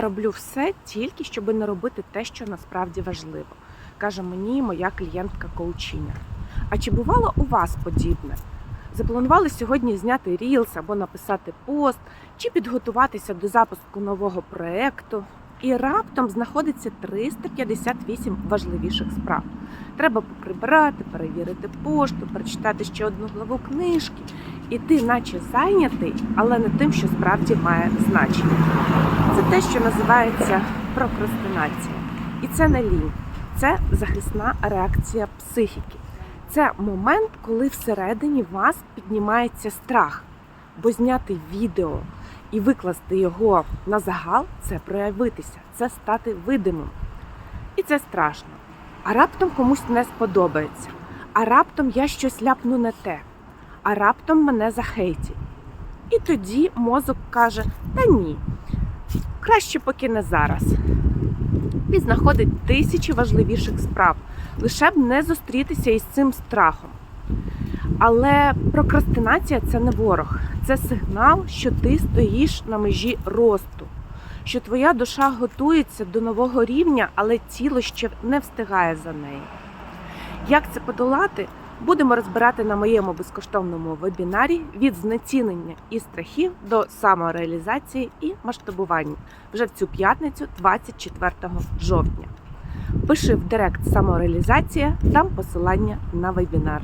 Роблю все тільки, щоб не робити те, що насправді важливо, каже мені моя клієнтка коучиня. А чи бувало у вас подібне? Запланували сьогодні зняти рілс або написати пост, чи підготуватися до запуску нового проекту, і раптом знаходиться 358 важливіших справ. Треба поприбирати, перевірити пошту, прочитати ще одну главу книжки. І ти, наче зайнятий, але не тим, що справді має значення. Це те, що називається прокрастинація. І це не лінь, це захисна реакція психіки. Це момент, коли всередині вас піднімається страх, бо зняти відео і викласти його на загал це проявитися, це стати видимим. І це страшно. А раптом комусь не сподобається. А раптом я щось ляпну не те. А раптом мене захейтять. І тоді мозок каже: та ні, краще поки не зараз. І знаходить тисячі важливіших справ, лише б не зустрітися із цим страхом. Але прокрастинація це не ворог, це сигнал, що ти стоїш на межі росту, що твоя душа готується до нового рівня, але тіло ще не встигає за нею. Як це подолати? Будемо розбирати на моєму безкоштовному вебінарі від знецінення і страхів до самореалізації і масштабування вже в цю п'ятницю, 24 жовтня. Пиши в директ самореалізація, там посилання на вебінар.